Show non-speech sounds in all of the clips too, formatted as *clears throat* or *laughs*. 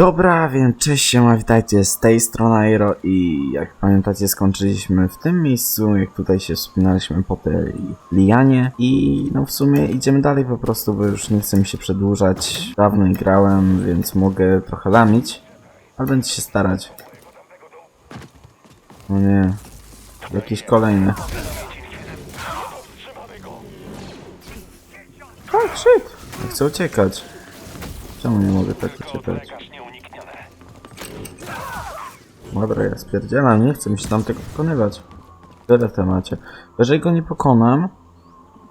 Dobra, więc cześć siema, witajcie z tej strony Aero i jak pamiętacie skończyliśmy w tym miejscu, jak tutaj się wspinaliśmy po tej lianie i no w sumie idziemy dalej po prostu, bo już nie chcę mi się przedłużać, dawno nie grałem, więc mogę trochę lamić, ale będę się starać. No nie, jakiś kolejny. Tak, shit, chcę uciekać. Czemu nie mogę tak uciekać? Dobra, ja spierdzielam, nie chcę mi się tam tego pokonywać. Tyle w temacie. Jeżeli go nie pokonam...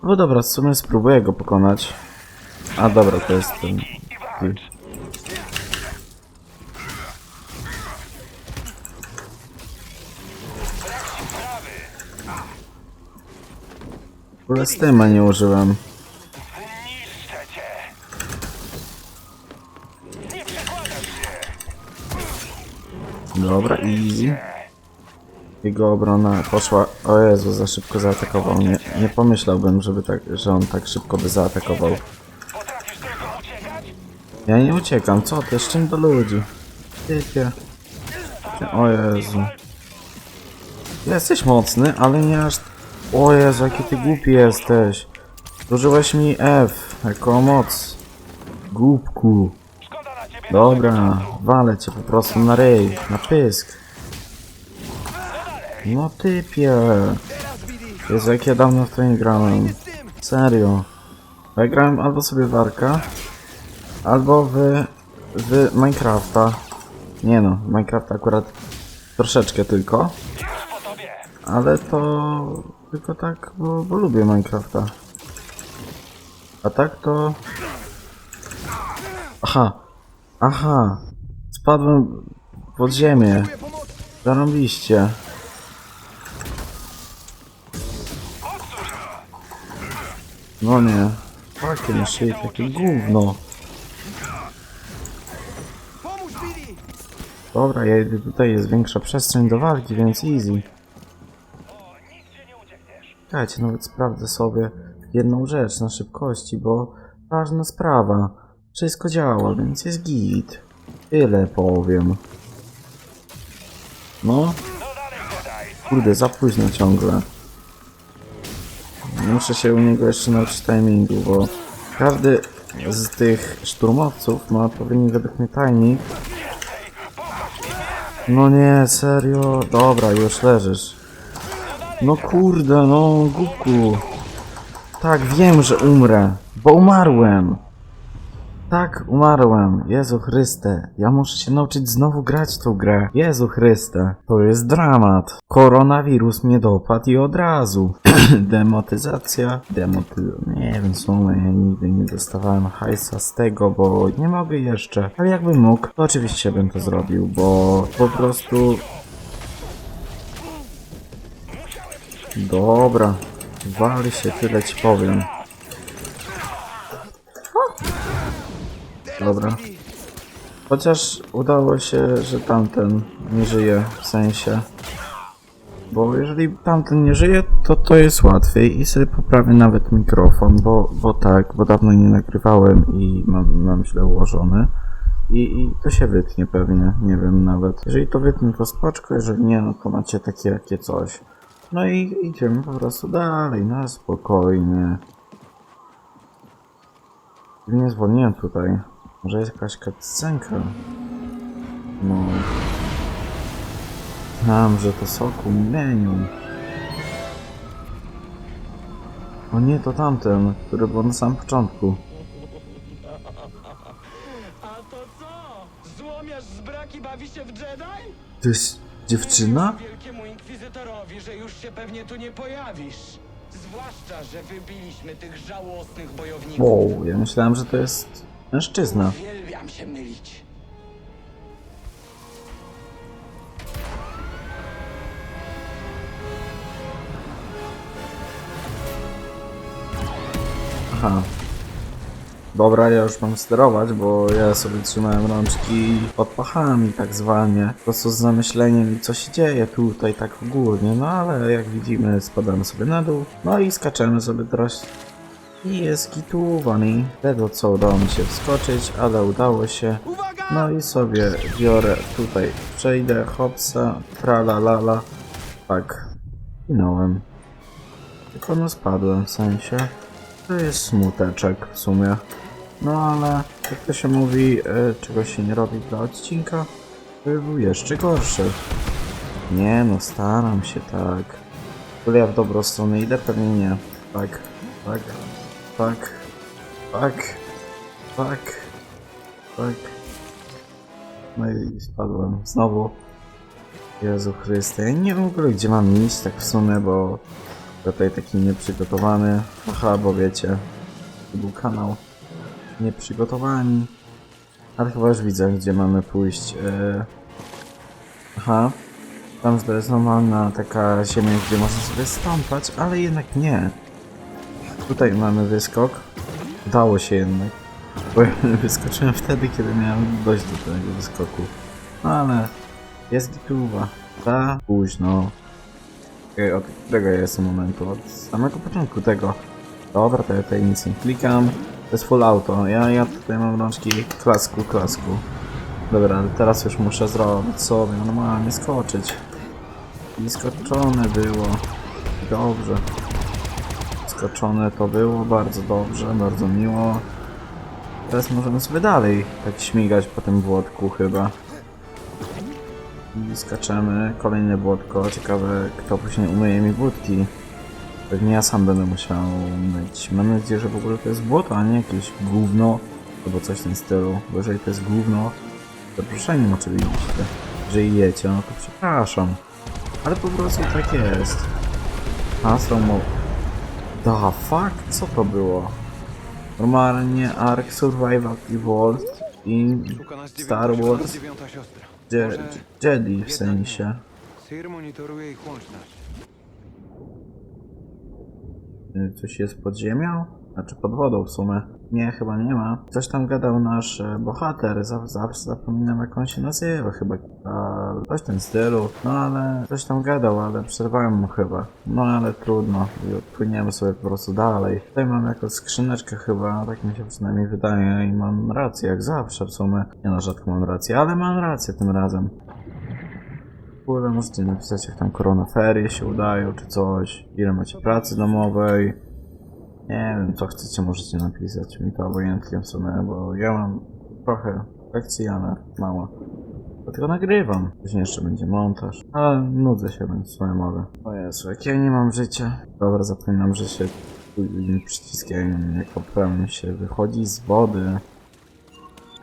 No dobra, w sumie spróbuję go pokonać. A dobra, to jest ten... W ogóle styma nie użyłem. Dobra, easy. Jego obrona poszła. O Jezu, za szybko zaatakował. Nie, nie pomyślałbym, żeby tak, że on tak szybko by zaatakował. Ja nie uciekam, co ty? Z czym do ludzi? Typie. O Jezu. Jesteś mocny, ale nie aż... O Jezu, jaki ty głupi jesteś. Użyłeś mi F jako moc. Głupku. Dobra, walę cię po prostu na ryj, na pysk. No typie. Jezu, jak ja dawno w to nie grałem. Serio. Ja grałem albo sobie w Arka, albo w, w Minecrafta. Nie no, Minecrafta akurat troszeczkę tylko. Ale to tylko tak, bo, bo lubię Minecrafta. A tak to... Aha, Aha, spadłem pod ziemię. Zarąbiście. No nie. Fucking shit, jakie gówno. Dobra, ja idę tutaj, jest większa przestrzeń do walki, więc easy. Czekajcie, nawet sprawdzę sobie jedną rzecz na szybkości, bo ważna sprawa. Wszystko działa, więc jest git. Tyle powiem. No. Kurde, za późno ciągle. Muszę się u niego jeszcze nauczyć timingu, bo każdy z tych szturmowców ma odpowiedni według mnie timing. No nie, serio. Dobra, już leżysz. No kurde, no głupku. Tak, wiem, że umrę, bo umarłem. Tak, umarłem. Jezu Chryste. Ja muszę się nauczyć znowu grać tą grę. Jezu Chryste. To jest dramat. Koronawirus mnie dopadł i od razu. *clears throat* Demotyzacja. Demoty... Nie wiem, sumie ja nigdy nie dostawałem hajsa z tego, bo nie mogę jeszcze. Ale jakbym mógł, to oczywiście bym to zrobił, bo po prostu... Dobra. Wali się, tyle ci powiem. Dobra. Chociaż udało się, że tamten nie żyje, w sensie. Bo jeżeli tamten nie żyje, to to jest łatwiej i sobie poprawię nawet mikrofon, bo, bo tak, bo dawno nie nagrywałem i mam, mam źle ułożony. I, I to się wytnie pewnie, nie wiem nawet. Jeżeli to wytnie, to spoczko, jeżeli nie, no to macie takie, takie coś. No i idziemy po prostu dalej, na spokojnie. Nie zwolniłem tutaj. Może jest jakaś cutscenka? No. Znam, że to soku Millennium. O nie, to tamten, który był na samym początku. A to co? Złomiarz z braki bawi się w Jedi? To jest dziewczyna? Wielkiemu inkwizytorowi, że już się pewnie tu nie pojawisz. Zwłaszcza, że wybiliśmy tych żałosnych bojowników. Wow, ja myślałem, że to jest mężczyzna. Uwielbiam się mylić. Aha. Dobra, ja już mam sterować, bo ja sobie trzymałem rączki pod pachami tak zwanie. Po prostu z zamyśleniem, co się dzieje tutaj tak ogólnie. No ale jak widzimy, spadamy sobie na dół. No i skaczemy sobie teraz I jest gitowany. Ledwo co udało mi się wskoczyć, ale udało się. No i sobie biorę tutaj, przejdę, hopsa, trala lala. Tak, minąłem. Tylko no spadłem w sensie. To jest smuteczek w sumie. No ale, jak to się mówi, e, czego się nie robi dla odcinka, by był jeszcze gorszy. Nie no, staram się tak. W ogóle ja w dobrą stronę idę? Pewnie nie. Tak, tak, tak, tak, tak, tak. No i spadłem znowu. Jezu Chryste, ja nie wiem w ogóle gdzie mam iść tak w sumie, bo tutaj taki nieprzygotowany. Aha, bo wiecie, to był kanał nieprzygotowani. Ale chyba już widzę gdzie mamy pójść. Yy... Aha, tam to jest normalna taka ziemia, gdzie można sobie stąpać, ale jednak nie. Tutaj mamy wyskok. Udało się jednak. Bo ja *laughs* wyskoczyłem wtedy, kiedy miałem dojść do tego wyskoku. No ale jest gituwa. Za późno. Okej, Od którego ja jestem momentu? Od samego początku tego. Dobra, to ja tutaj nic nie klikam. To jest full auto. Ja, ja tutaj mam rączki klasku, klasku. Dobra, ale teraz już muszę zrobić sobie normalnie skoczyć. I skoczone było. Dobrze. Skoczone to było bardzo dobrze, bardzo miło. Teraz możemy sobie dalej tak śmigać po tym błotku chyba. I skaczemy. Kolejne błotko. Ciekawe kto później umyje mi błotki. Pewnie ja sam będę musiał myć. Mam nadzieję, że w ogóle to jest błoto, a nie jakieś gówno. Albo coś w tym stylu. Bo jeżeli to jest gówno, to proszę nie oczywiście. Jeżeli jecie, no to przepraszam. Ale po prostu tak jest. Hasło mu... Da fuck? Co to było? Normalnie Ark Survival Evolved i Szuka nas Star Wars. Je Jedi w sensie. monitoruje. Y, Coś jest pod ziemią? Znaczy pod wodą w sumie. Nie, chyba nie ma. Coś tam gadał nasz e, bohater, zawsze, zapominam jak on się nazywa, chyba coś w tym stylu. No ale coś tam gadał, ale przerwałem mu chyba. No ale trudno, i odpłyniemy sobie po prostu dalej. Tutaj mam jakąś skrzyneczkę chyba, tak mi się przynajmniej wydaje i mam rację, jak zawsze w sumie. Nie no, rzadko mam rację, ale mam rację tym razem. Ogóle możecie napisać jak tam koronaferie się udają, czy coś. Ile macie pracy domowej. Nie wiem, co chcecie, możecie napisać. Mi to obojętnie w sumie, bo ja mam trochę lekcji, ale mało. Dlatego nagrywam. Później jeszcze będzie montaż. Ale nudzę się, więc sumie mogę. O Jezu, jak ja nie mam życia. Dobra, zapominam, że się przyciskiem jako pełni się wychodzi z wody.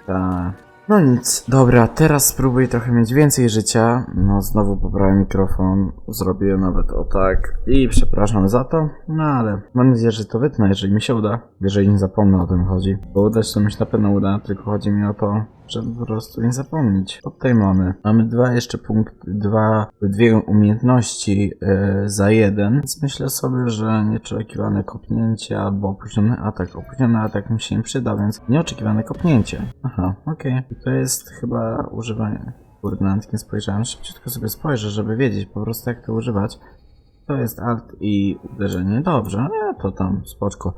Tak. No nic, dobra, teraz spróbuję trochę mieć więcej życia. No, znowu poprawię mikrofon, zrobię nawet o tak. I przepraszam za to, no ale mam nadzieję, że to wytnę, jeżeli mi się uda. Jeżeli nie zapomnę o tym chodzi. Bo udać to mi się na pewno uda, tylko chodzi mi o to, żeby po prostu nie zapomnieć. Od tej mamy. Mamy dwa jeszcze punkty, dwa, dwie umiejętności e, za jeden, więc myślę sobie, że nieoczekiwane kopnięcie albo opóźniony atak. Opóźniony atak mi się nie przyda, więc nieoczekiwane kopnięcie. Aha, okej. I To jest chyba używanie. Kurde, nie spojrzałem. Szybciutko sobie spojrzę, żeby wiedzieć po prostu jak to używać. To jest alt i uderzenie. Dobrze, nie, to tam spoczko.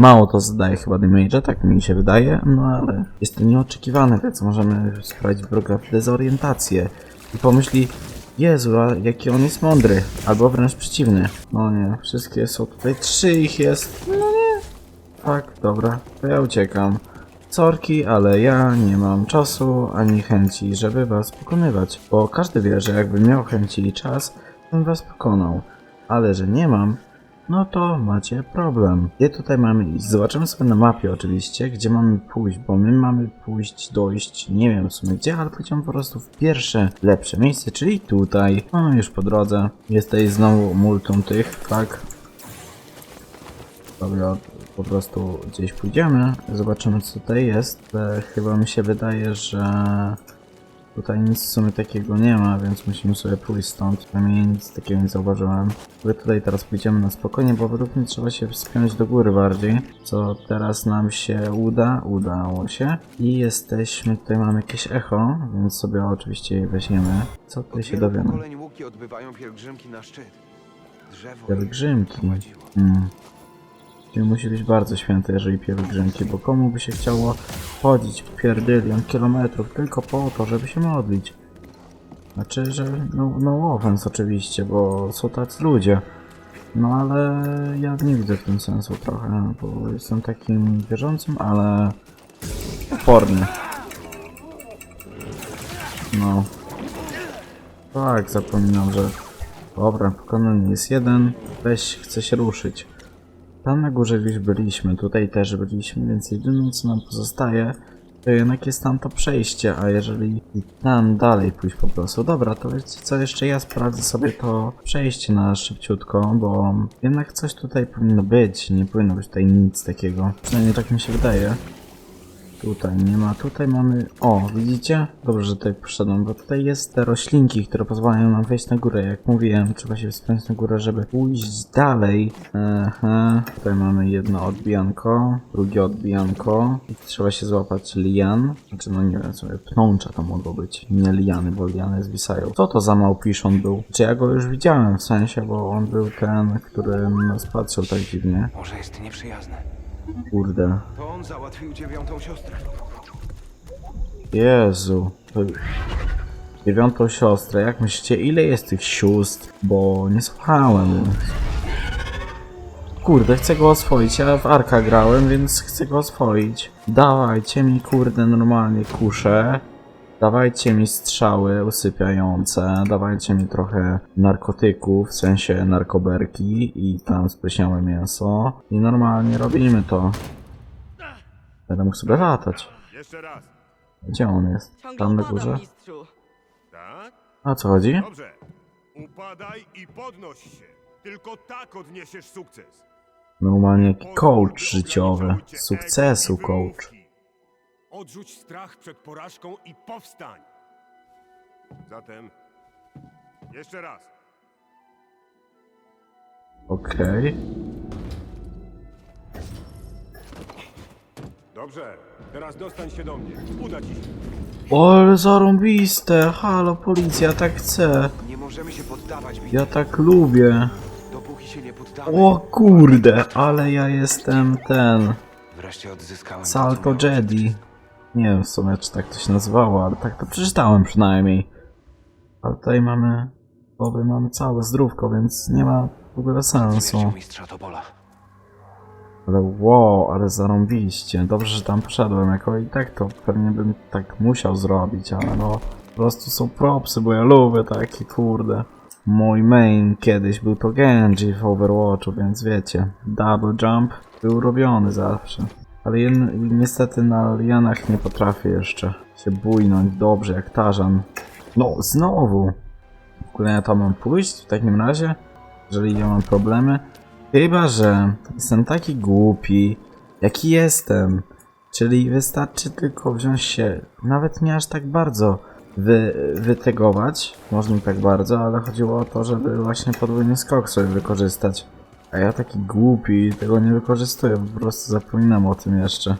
Mało to zadaje chyba damage'a, tak mi się wydaje, no ale jest to nieoczekiwane, więc możemy sprawić wroga w dezorientację. I pomyśli, Jezu, a jaki on jest mądry, albo wręcz przeciwny. No nie, wszystkie są tutaj, trzy ich jest, no nie. Tak, dobra, to ja uciekam. Sorki, ale ja nie mam czasu ani chęci, żeby was pokonywać, bo każdy wie, że jakbym miał chęci i czas, bym was pokonał. Ale że nie mam, no to macie problem. Gdzie tutaj mamy iść? Zobaczymy sobie na mapie oczywiście, gdzie mamy pójść, bo my mamy pójść, dojść, nie wiem w sumie gdzie, ale pójdziemy po prostu w pierwsze, lepsze miejsce, czyli tutaj. Mamy już po drodze. Jest tutaj znowu multum tych, tak? Dobra, po prostu gdzieś pójdziemy, zobaczymy co tutaj jest. E, chyba mi się wydaje, że tutaj nic w sumie takiego nie ma, więc musimy sobie pójść stąd. Przynajmniej nic takiego nie zauważyłem. My tutaj teraz pójdziemy na spokojnie, bo według mnie trzeba się wspiąć do góry bardziej. Co teraz nam się uda, udało się. I jesteśmy, tutaj mamy jakieś echo, więc sobie oczywiście je weźmiemy. Co tutaj się dowiemy? pielgrzymki. Hmm. Czyli musi być bardzo święte, jeżeli pielgrzymki, bo komu by się chciało chodzić pierdylion kilometrów tylko po to, żeby się modlić. Znaczy, że no, no offense oczywiście, bo są tacy ludzie. No ale ja nie widzę w tym sensu trochę, bo jestem takim wierzącym, ale oporny. No. Tak, zapominam, że... Dobra, pokonany jest jeden. Weź, chce się ruszyć. Tam na górze gdzieś byliśmy, tutaj też byliśmy, więc jedyne co nam pozostaje, to jednak jest tam to przejście, a jeżeli tam dalej pójść po prostu. Dobra, to wiecie co, jeszcze ja sprawdzę sobie to przejście na szybciutko, bo jednak coś tutaj powinno być, nie powinno być tutaj nic takiego. Przynajmniej tak mi się wydaje. Tutaj nie ma, tutaj mamy... O, widzicie? Dobrze, że tutaj poszedłem, bo tutaj jest te roślinki, które pozwalają nam wejść na górę. Jak mówiłem, trzeba się wspiąć na górę, żeby pójść dalej. Tutaj mamy jedno odbijanko, drugie odbijanko. I trzeba się złapać lian. Znaczy, no nie wiem, sobie pnącza to mogło być. Nie liany, bo liany zwisają. Co to za małpiszon był? Czy ja go już widziałem w sensie, bo on był ten, który nas patrzył tak dziwnie. Może jest nieprzyjazny. Kurde. To on załatwił dziewiątą siostrę. Jezu. to- Dziewiątą siostrę. Jak myślicie, ile jest tych sióstr? Bo nie słuchałem. Kurde, chcę go oswoić. Ja w Arka grałem, więc chcę go oswoić. Dawajcie mi, kurde, normalnie kusze. Dawajcie mi strzały usypiające. Dawajcie mi trochę narkotyków, w sensie narkoberki i tam spleśniałe mięso. I normalnie robimy to. Będę mógł sobie latać. Jeszcze raz. Gdzie on jest? Ciągle Tam na upadam, górze? mistrzu. Tak? A co chodzi? Dobrze. Upadaj i podnoś się. Tylko tak odniesiesz sukces. Normalnie jak Pozwól, coach życiowy. Sukcesu coach. Odrzuć strach przed porażką i powstań. Zatem jeszcze raz. Okej. Dobrze. Teraz dostań się do mnie. Uda ci się. O, ale zarąbiste! Halo, policja, tak chcę. Nie możemy się poddawać. Ja tak lubię. Dopóki się nie poddamy. O kurde, ale ja jestem ten... Wreszcie odzyskałem. to, Salto miałem. Jedi. Nie wiem w sumie, czy tak to się nazywało, ale tak to przeczytałem przynajmniej. Ale tutaj mamy... Oby mamy całe zdrówko, więc nie ma w ogóle sensu. Ale wow, ale zarąbiście. Dobrze, że tam poszedłem. Jako i tak to pewnie bym tak musiał zrobić, ale no po prostu są propsy, bo ja lubię takie kurde. Mój main kiedyś był to Genji w Overwatchu, więc wiecie, double jump był robiony zawsze. Ale niestety na lianach nie potrafię jeszcze się bujnąć dobrze jak tarzan. No, znowu! W ogóle ja tam mam pójść w takim razie? Jeżeli ja mam problemy? Chyba, że jestem taki głupi, jaki jestem. Czyli wystarczy tylko wziąć się, nawet nie aż tak bardzo wy, wytegować, może nie tak bardzo, ale chodziło o to, żeby właśnie podwójny skok sobie wykorzystać. A ja taki głupi, tego nie wykorzystuję, po prostu zapominam o tym jeszcze.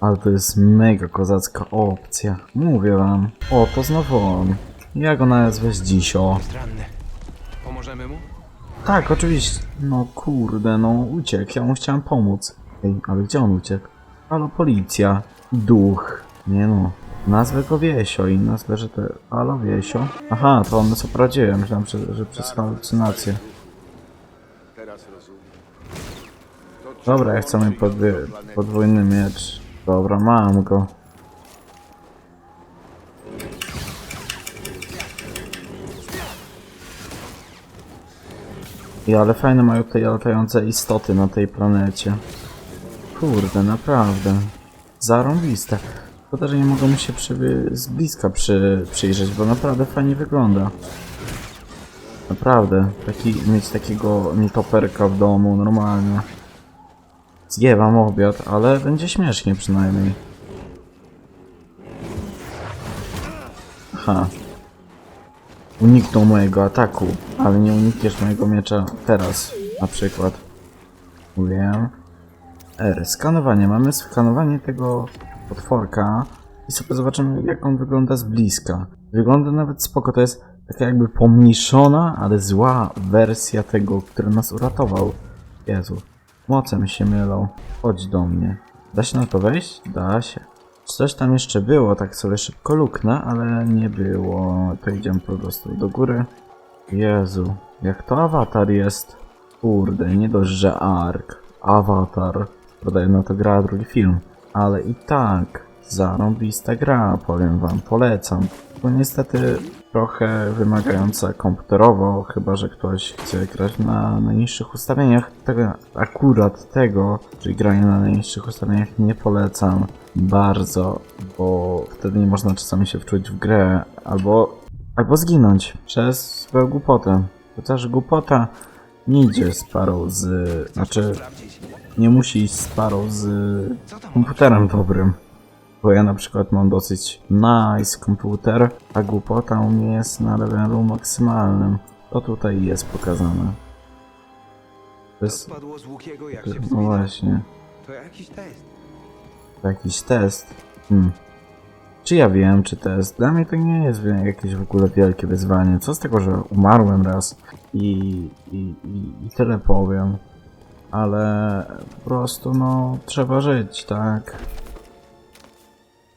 Ale to jest mega kozacka opcja, mówię wam. O, to znowu on. Ja go nazwę dzisio. Jest ranny. Pomożemy mu? Tak, oczywiście. No kurde, no uciekł. Ja mu chciałem pomóc. Ej, ale gdzie on uciekł? Halo, policja. Duch. Nie no. Nazwę go Wiesio i nazwę, że to... Halo, Wiesio? Aha, to on co prowadziłem. Myślałem, że, że przez halucynację. Dobra, ja chcę mieć podwójny miecz. Dobra, mam go. I ale fajne mają tutaj latające istoty na tej planecie. Kurde, naprawdę. Zarąbiste. Szkoda, że nie mogą mi się przy... z bliska przy... przyjrzeć, bo naprawdę fajnie wygląda. Naprawdę. Taki, mieć takiego nietoperka w domu, normalnie. Zje wam obiad, ale będzie śmiesznie przynajmniej. Aha. Uniknął mojego ataku, ale nie unikniesz mojego miecza teraz, na przykład. Mówiłem. R. Skanowanie. Mamy skanowanie tego potworka i sobie zobaczymy, jak on wygląda z bliska. Wygląda nawet spoko. To jest taka jakby pomniejszona, ale zła wersja tego, który nas uratował. Jezu. Moce mi się mylą. Chodź do mnie. Da się na to wejść? Da się. Coś tam jeszcze było, tak sobie szybko luknę, ale nie było. To idziemy po prostu do góry. Jezu, jak to awatar jest. Kurde, nie dość, że Ark, awatar. Podobno to gra, drugi film. Ale i tak, zarąbista gra, powiem wam, polecam. Bo niestety trochę wymagająca komputerowo, chyba że ktoś chce grać na najniższych ustawieniach. Tego, akurat tego, czyli grania na najniższych ustawieniach nie polecam bardzo, bo wtedy nie można czasami się wczuć w grę, albo, albo zginąć przez swoją głupotę. Chociaż głupota nie idzie z parą z... znaczy nie musi iść z parą z komputerem dobrym. Bo ja na przykład mam dosyć nice komputer, a głupota u mnie jest na levelu maksymalnym. To tutaj jest pokazane. To jest... Spadło z Łukiego, jak się No wspomina. właśnie. To jakiś test. To jakiś test. Hmm. Czy ja wiem, czy test? Dla mnie to nie jest wie- jakieś w ogóle wielkie wyzwanie. Co z tego, że umarłem raz i, i, i, i tyle powiem. Ale po prostu, no, trzeba żyć, tak?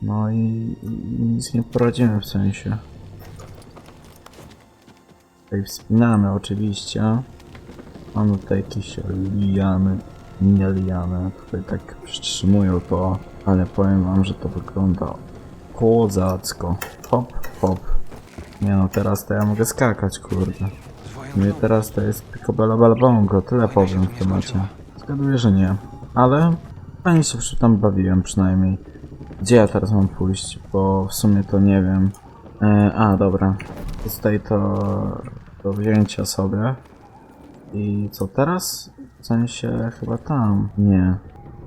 No i, i nic nie poradzimy w sensie. Tutaj wspinamy oczywiście. Mamy tutaj jakieś liany, nie liany. Tutaj tak przytrzymują to, ale powiem wam, że to wygląda kozacko. Hop, hop. Nie no, teraz to ja mogę skakać, kurde. Nie, teraz to jest picobello balbongo, tyle powiem w temacie. Zgaduję, że nie. Ale fajnie się przy tam bawiłem przynajmniej. Gdzie ja teraz mam pójść? Bo w sumie to nie wiem. E, a, dobra. Tutaj to do wzięcia sobie. I co teraz? W sensie chyba tam. Nie.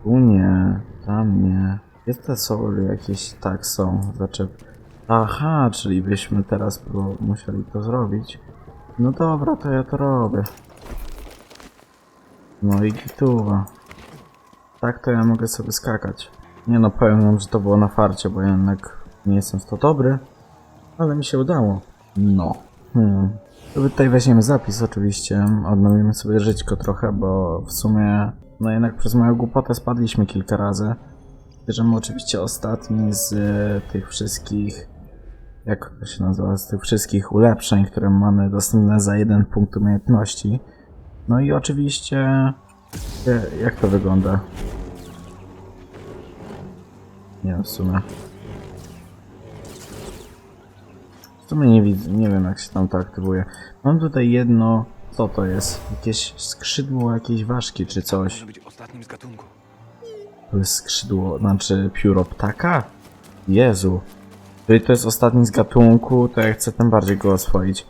Tu nie. Tam nie. Jest te soły jakieś tak są. Zaczep. Aha, czyli byśmy teraz musieli to zrobić. No dobra, to ja to robię. No i gituwa. Tak to ja mogę sobie skakać. Nie no, powiem wam, że to było na farcie, bo jednak nie jestem w to dobry. Ale mi się udało. No. Hmm. Tutaj weźmiemy zapis oczywiście. Odnowimy sobie żyćko trochę, bo w sumie no jednak przez moją głupotę spadliśmy kilka razy. Bierzemy oczywiście ostatni z e, tych wszystkich jak to się nazywa, z tych wszystkich ulepszeń, które mamy dostępne za jeden punkt umiejętności. No i oczywiście, e, jak to wygląda? Nie wiem, w sumie. W sumie nie widzę, nie wiem jak się tam to aktywuje. Mam tutaj jedno, co to jest? Jakieś skrzydło jakiejś ważki czy coś. Być ostatnim z gatunku. To jest skrzydło, znaczy pióro ptaka? Jezu. Jeżeli to jest ostatni z gatunku, to ja chcę tym bardziej go oswoić.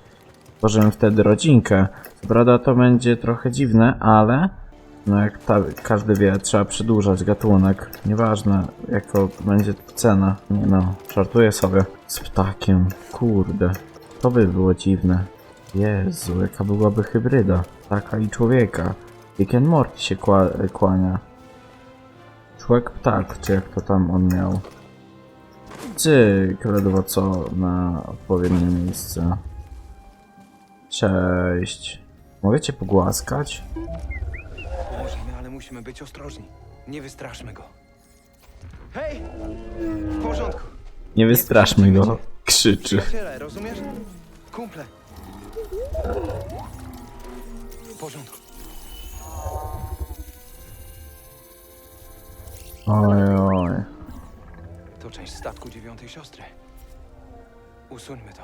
Tworzymy wtedy rodzinkę. Co prawda to będzie trochę dziwne, ale no jak ta, każdy wie, trzeba przedłużać gatunek. Nieważne, jaka będzie cena. Nie no, żartuję sobie. Z ptakiem, kurde. To by było dziwne. Jezu, jaka byłaby hybryda. Taka i człowieka. Rick and Morty się kła kłania. Człowiek ptak, czy jak to tam on miał. Cyk, ledwo co na odpowiednie miejsce. Cześć. Mogę cię pogłaskać? Musimy być ostrożni. Nie wystraszmy go. Hej! W porządku. Nie wystraszmy go. Krzyczy. Przyjaciele, rozumiesz? Kumple. W porządku. Oj, oj. To część statku dziewiątej siostry. Usuńmy to.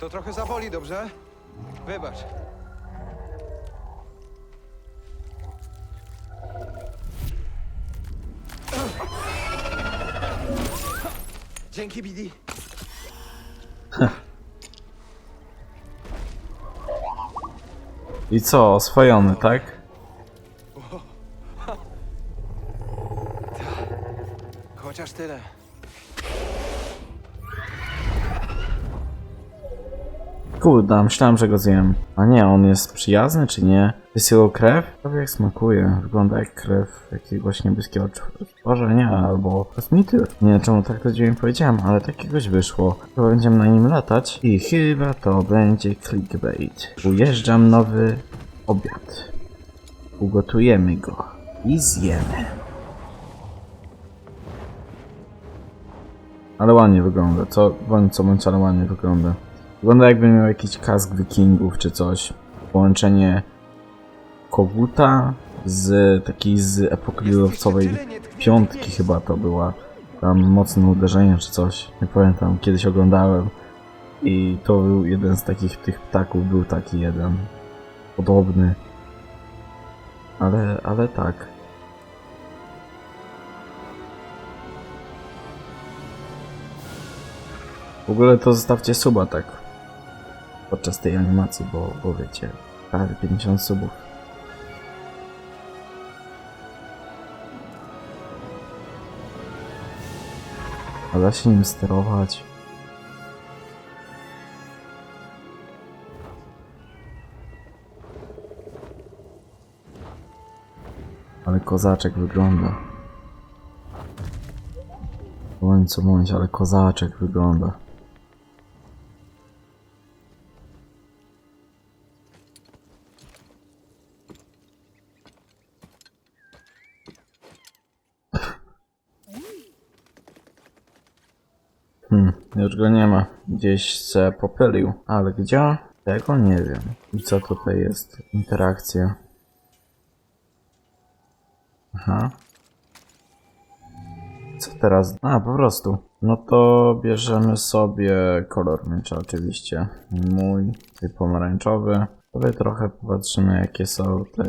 To trochę zaboli, dobrze? Wybacz. Dzięki, Bidi. I co, oswojony, tak? Kurde, myślałem, że go zjem. A nie, on jest przyjazny, czy nie? Jego krew? Prawie jak smakuje. Wygląda jak krew jakiegoś niebieskiego stworzenia albo kosmity. Nie wiem, czemu tak to dziwnie powiedziałem, ale takiegoś wyszło. To będziemy na nim latać i chyba to będzie clickbait. Ujeżdżam nowy obiad. ugotujemy go i zjemy. Ale ładnie wygląda, co bądź co bądź, ale ładnie wygląda. Wygląda jakby miał jakiś kask wikingów czy coś. Połączenie koguta z takiej z apokalipsowej piątki chyba to była. Tam mocne uderzenie czy coś. Nie pamiętam, kiedyś oglądałem. I to był jeden z takich tych ptaków, był taki jeden. Podobny. Ale, ale tak. W ogóle to zostawcie suba tak. Podczas tej animacji, bo, bo wiecie, prawie 50 subów. A da się nim sterować. Ale kozaczek wygląda. Bądź co ale kozaczek wygląda. Go nie ma. Gdzieś se popylił. Ale gdzie? Tego nie wiem. I co tutaj jest? Interakcja. Aha. Co teraz? A, po prostu. No to bierzemy sobie kolor miecza oczywiście. Mój, pomarańczowy. Sobie trochę popatrzymy jakie są te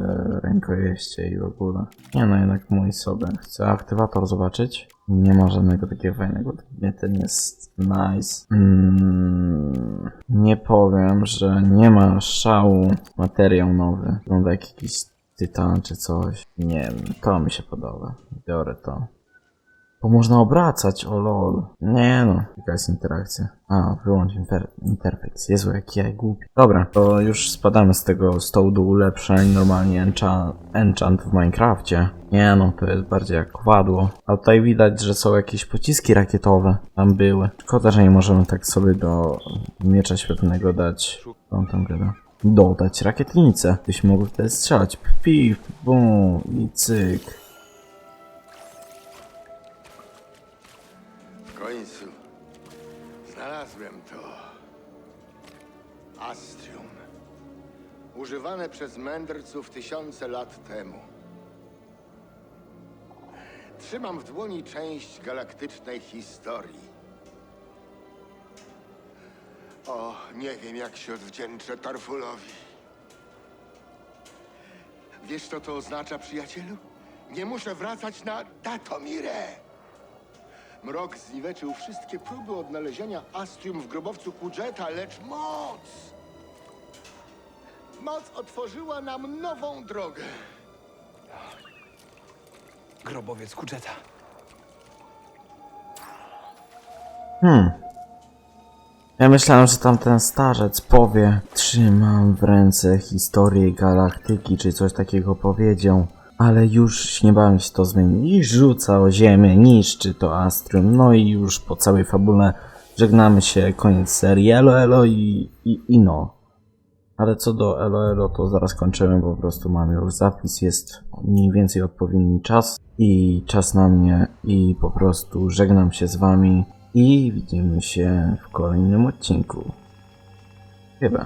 rękojeście i w ogóle. Nie no, jednak mój sobie. Chcę aktywator zobaczyć. Nie ma żadnego takiego fajnego. Nie, ten jest nice. Mm, nie powiem, że nie ma szału materiał nowy. Wygląda jak jakiś tytan czy coś. Nie wiem, to mi się podoba. Biorę to. Bo można obracać, o lol. Nie no, jaka jest interakcja. A, wyłącz inter interfejs. Jezu, jaki ja głupi. Dobra, to już spadamy z tego stołu ulepszeń. Normalnie enchant, enchant w Minecrafcie. Nie no, to jest bardziej jak kowadło. A tutaj widać, że są jakieś pociski rakietowe. Tam były. Szkoda, że nie możemy tak sobie do miecza świetlnego dać. On tam gada? Dodać rakietnicę. Byśmy mogli wtedy strzelać. Pif, bum i cyk. Używane przez mędrców tysiące lat temu. Trzymam w dłoni część galaktycznej historii. O, nie wiem jak się odwdzięczę Tarfulowi. Wiesz co to oznacza, przyjacielu? Nie muszę wracać na Datomirę. Mrok zniweczył wszystkie próby odnalezienia Astrium w grobowcu Kudżeta, lecz moc! Moc otworzyła nam nową drogę. Grobowiec Kudżeta. Hmm. Ja myślałem, że tamten starzec powie Trzymam w ręce historię galaktyki, czy coś takiego powiedział. Ale już niebawem się to zmieni. I rzuca o ziemię, niszczy to Astrium. No i już po całej fabule żegnamy się, koniec serii. Elo, elo i, i, i no. Ale co do elo, to zaraz kończymy, bo po prostu mam już zapis, jest mniej więcej odpowiedni czas i czas na mnie i po prostu żegnam się z wami i widzimy się w kolejnym odcinku. Chyba.